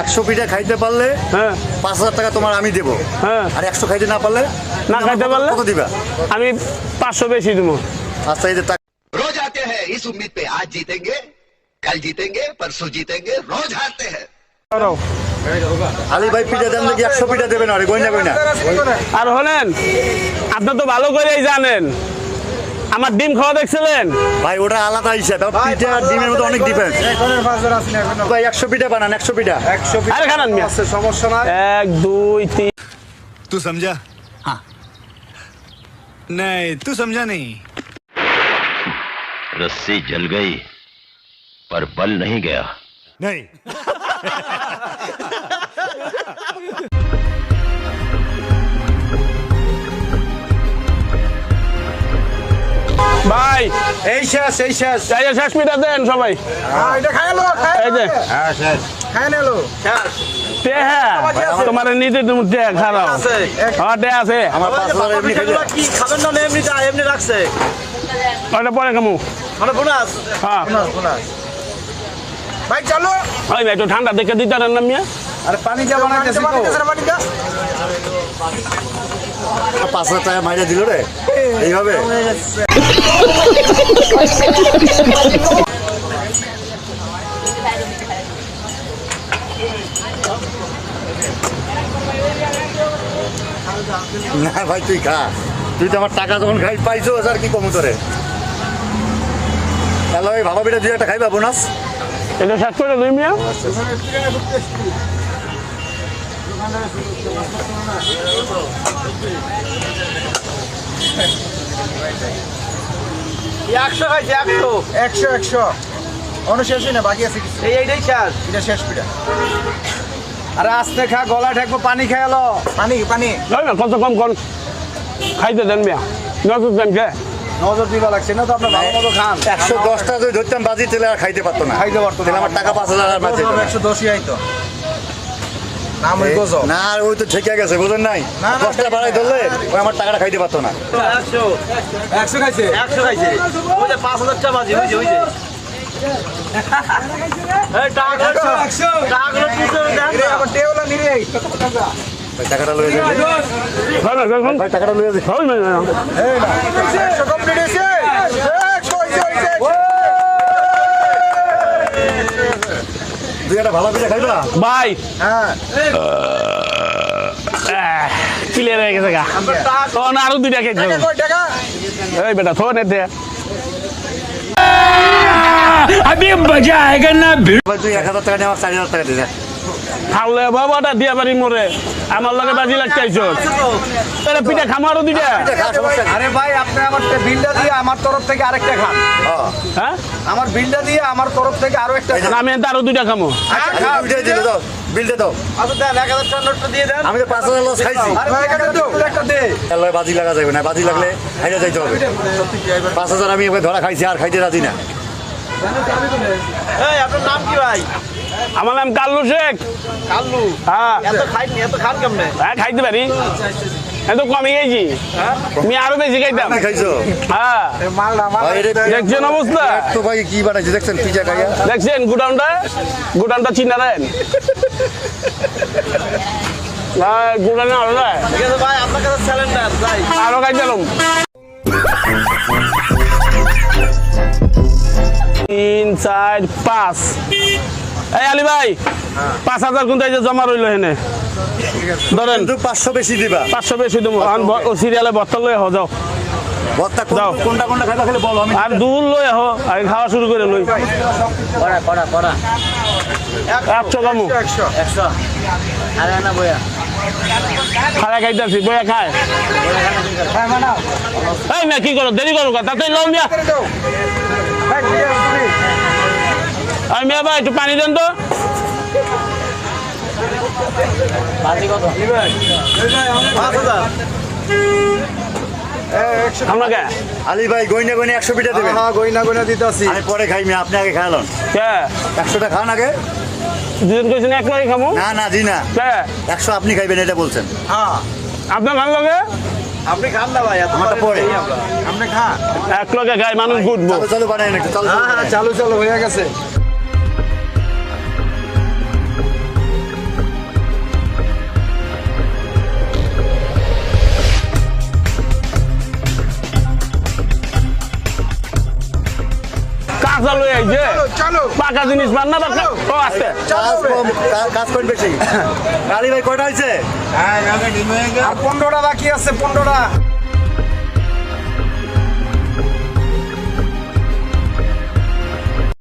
একশো পিঠা খাইতে পারলে হ্যাঁ। পাঁচ হাজার টাকা তোমার আমি দেবো। হ্যাঁ। আর একশো খাইতে না পারলে না খাইতে পারলে কত দিবা? আমি পাঁচশো বেশি দেবো। আচ্ছা এই যে টাকা। রোজ আতে হ্যাঁ ইস উম্মীদ পে আজ জিতেঙ্গে কাল জিতেঙ্গে পরশু জিতেঙ্গে রোজ হারতে হ্যাঁ আলী ভাই পিঠা দেন দেখি একশো পিঠা দেবেন আরে গয়না গয়না। আর হলেন আপনি তো ভালো করেই জানেন। আমার ডিম খাওয়া দেখছিলেন ভাই ওটা আলাদা হিসাব আর পিঠা আর ডিমের মধ্যে অনেক ডিফারেন্স ভাই একশো পিঠা বানান একশো পিঠা আরে খানান মিয়া সমস্যা নাই এক দুই তিন तू समझा हाँ नहीं तू समझा नहीं रस्सी जल गई पर बल नहीं गया নেই ভাই এই শেষ এই শেষ। এই শেষ মিটা দেন সবাই। এটা খাই এলো খাই এই যে। খাই এলো তে তোমার নিজে তুমি তে খারাও। হ্যাঁ তে আছে। আমার পাঁচ হাজার এমনি খাইলে কি খাবেন না এমনি এমনি রাখছে? ওটা পরে কামু মানে বোনাস? হ্যাঁ। Bonus bonus. ভাই চলো। ওই ভাই ঠান্ডা দেখে দিতে পারেন না মিয়া? আরে পানি যা বানাইতেছি দা। পাঁচ হাজার টাকা মাইনে দিল রে? এইভাবে? না ভাই, তুই খা। তুই তো আমার টাকা যখন খাই পাইছো আর কি কম তোরে? তাহলে ভাবা পিঠা দুই একটা খাইবা, বোনাস? এটা শেষ করে দুই মিয়া। একশো খাইছে একশো। একশো একশো। না বাকি আছে কিছু। এই এইটাই শেষ। এটা শেষ পিঠা আরে আস্তে খা গলা ঠেকবো পানি খেয়ে এলো পানি পানি। না কত কম কর। খাইতে দেন মিয়া। নজর দেন কে? নজর দিবা লাগছে না তো আপনার ভালো মতো খান। একশো দশটা যদি ধরতাম বাজি তাহলে আর খাইতে পারতো না। খাইতে পারতো না। আমার টাকা পাঁচ হাজার একশো দশই আইতো। নাম ওই গজব। না আর ওই তো ঠেকে গেছে বুঝেন নাই? দশটা বাড়াই ধরলে ওই আমার টাকাটা খাইতে পারতো না। একশো। একশো খাইছে? একশো খাইছে। ওই যে পাঁচ হাজার টাকা বাজি ওই যে ওই যে। ভাই টাকাটা লয়ে যাবে। না টাকাটা লয়ে যাবে ওই না, না, না। দুই একটা ভালো পিঠা খাইবা ভাই ক্লিয়ার হয়ে গেছে গা তো না আরো দুইটা খেয়ে এই বেটা থো নে দে अभी मजा आएगा ना ভাই তুই এক হাজার টাকা নিয়ে আমার চার হাজার খাওলে বাবাটা দিয়া বাড়ি মরে। আমার লগে বাজি লাগতে আইছো তাহলে পিঠা খামো আরও দুইটা। আরে ভাই আপনি আমার বিলটা দিয়ে আমার তরফ থেকে আরেকটা খান। হ্যাঁ। হ্যাঁ আমার বিলটা দিয়ে আমার তরফ থেকে আরও একটা খান। আমি আরও দুইটা খামো। আচ্ছা, দিলে দাও বিলটা দাও। আচ্ছা দেন এক হাজার টাকা নোটটা দিয়ে দেন। আমি তো পাঁচ হাজার লস খাইছি। আরে দাও, একটা দে। বাজি লাগা যাবে না বাজি লাগলে খাইতে যাইতে হবে। পাঁচ হাজার আমি এবার ধরা খাইছি আর খাইতে রাজি না। এই আপনার নাম কি ভাই? আমার নাম কাল্লু শেখ। কাল্লু? হ্যাঁ। এত খাইনি এত খান কেমনে? হ্যাঁ খাইতে পারি। এত কমে গেছি আমি আরও বেশি খাইতাম। খাইছো? হ্যাঁ। মাল ভাই এটা দেখছেন? অবস্থা? তো ভাই কি বানাইছে দেখছেন? পিজা খাইয়া। দেখছেন গুডাউনটা? গুডাউনটা চিনা দেন। গুডাউনে আরও দেয় ঠিক আছে ভাই আপনার কাছে স্যালেন্ডার যাই। আরও খাইতাম তিন চার পাঁচ। এই আলী ভাই পাঁচ হাজার কিন্তু এই যে জমা রইল হেনে ধরেন। পাঁচশো বেশি দিবা। পাঁচশো বেশি দেবো। ও সিরিয়ালে বত্তর লই আহ যাও। ভর্তা কোন- যাও। কোনটা কোনটা খাইবা খালি বলো আমি আর দূর লই আহ আর খাওয়া শুরু করে লই। একশো কামু একশো খাইতেছি বইয়া খায়। হ্যাঁ এই না কি করো? দেরি করো তাতে লও মিয়া করে দাও ভাই ঠিক আছে শুনি আমি মিয়া ভাই একটু পানি দেন তো। পাঁচ হাজার একশো আপনাকে? আলী ভাই গইনা গইনা একশো পিঠা দেবেন। হ্যাঁ গয়না গয়না দিতে আসি আমি পরে খাইমি আপনি আগে খাইলেন কে? একশোটা খান আগে। দুজন কইছেন এক লগে না না জি না। কে? একশো আপনি খাইবেন এটা বলছেন। হ্যাঁ। আপনার ভালো লাগে? আপনি খান না ভাই আমারটা পরে। আপনি খান। এক লগে মানুষ ঘুরবো চলো চলো বানাই চলো। হ্যাঁ হ্যাঁ চালু চালু হয়ে গেছে। কাঁচা লই আইছে? চলো পাকা জিনিস মান না পাকা ও আছে। কাজ করেন বেশি। আলী ভাই কয়টা হয়েছে আর পনেরোটা বাকি আছে পনেরোটা।